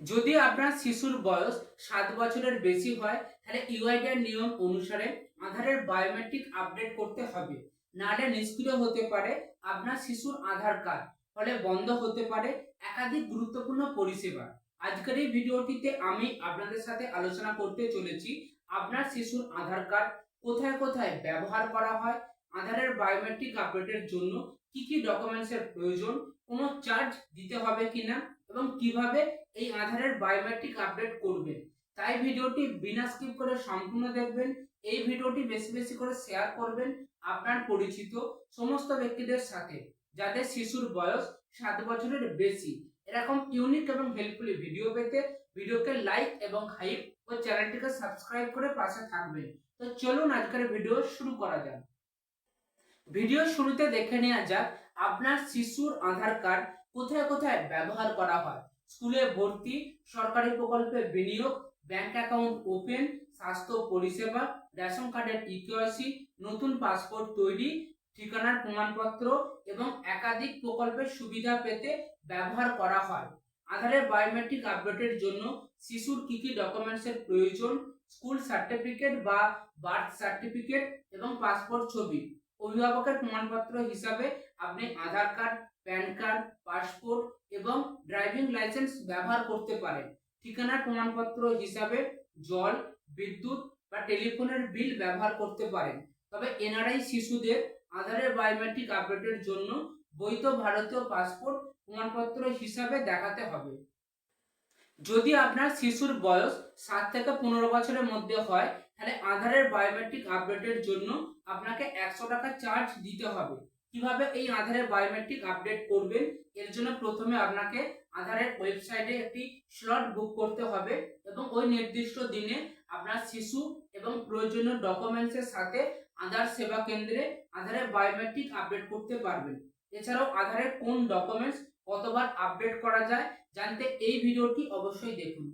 যদি আপনার শিশুর বয়স সাত বছরের বেশি হয়, তাহলে ইউআইডিআর নিয়ম অনুসারে আধারের বায়োমেট্রিক আপডেট করতে হবে। নাহলে নিষ্ক্রিয় হতে পারে আপনার শিশুর আধার কার্ড, ফলে বন্ধ হতে পারে একাধিক গুরুত্বপূর্ণ পরিষেবা। আজকের এই ভিডিওটিতে আমি আপনাদের সাথে আলোচনা করতে চলেছি, আপনার শিশুর আধার কার্ড কোথায় কোথায় ব্যবহার করা হয়, আধারের বায়োমেট্রিক আপডেটের জন্য কি কি ডকুমেন্টসের প্রয়োজন, কোনো চার্জ দিতে হবে কিনা এবং কীভাবে এই আধারের বায়োমেট্রিক আপডেট করবেন। তাই ভিডিওটি বিনা স্কিপ করে সম্পূর্ণ দেখবেন। এই ভিডিওটি বেশি বেশি করে শেয়ার করবেন আপনার পরিচিত সমস্ত ব্যক্তিদের সাথে, যাদের শিশুর বয়স সাত বছরের বেশি। এরকম ইউনিক এবং হেল্পফুল ভিডিও পেতে ভিডিওকে লাইক এবং হাইপ ও চ্যানেলটিকে সাবস্ক্রাইব করে পাশে থাকবেন। তো চলুন আজকের ভিডিও শুরু করা যাক। ভিডিও শুরুতে দেখে নেওয়া যাক, আপনার শিশুর আধার কার্ড কোথায় কোথায় ব্যবহার করা হয়। স্কুলে ভর্তি, সরকারি প্রকল্পে বিনিয়োগ, ব্যাংক অ্যাকাউন্ট ওপেন, স্বাস্থ্য পরিষেবা, রেশন কার্ডের ইকেওয়াইসি, নতুন পাসপোর্ট তৈরি, ঠিকানার প্রমাণপত্র এবং একাধিক প্রকল্পের সুবিধা পেতে ব্যবহার করা হয়। আধারের বায়োমেট্রিক আপডেটের জন্য শিশুর কি কি ডকুমেন্টসের প্রয়োজন স্কুল সার্টিফিকেট বা বার্থ সার্টিফিকেট এবং পাসপোর্ট ছবি। অভিভাবকের প্রমাণপত্র হিসাবে আপনি Aadhaar card, PAN card, passport এবং ড্রাইভিং লাইসেন্স ব্যবহার করতে পারেন। ঠিকানার প্রমাণপত্র হিসাবে জল, বিদ্যুৎ বা টেলিফোনের বিল ব্যবহার করতে পারেন। তবে এনআরআই শিশুদের আধারের বায়োমেট্রিক আপডেটের জন্য বৈধ ভারতীয় পাসপোর্ট প্রমাণপত্র হিসাবে দেখাতে হবে। যদি আপনার শিশুর বয়স সাত থেকে পনেরো বছরের মধ্যে হয়, তাহলে আধারের বায়োমেট্রিক আপডেটের জন্য আপনাকে একশো টাকা চার্জ দিতে হবে। কীভাবে এই আধারের বায়োমেট্রিক আপডেট করবেন? এর জন্য প্রথমে আপনাকে আধারের ওয়েবসাইটে একটি স্লট বুক করতে হবে এবং ওই নির্দিষ্ট দিনে আপনার শিশু এবং প্রয়োজনীয় ডকুমেন্টসের সাথে আধার সেবা কেন্দ্রে আধারের বায়োমেট্রিক আপডেট করতে পারবেন। এছাড়াও আধারের কোন ডকুমেন্টস কতবার আপডেট করা যায় জানতে এই ভিডিওটি অবশ্যই দেখুন।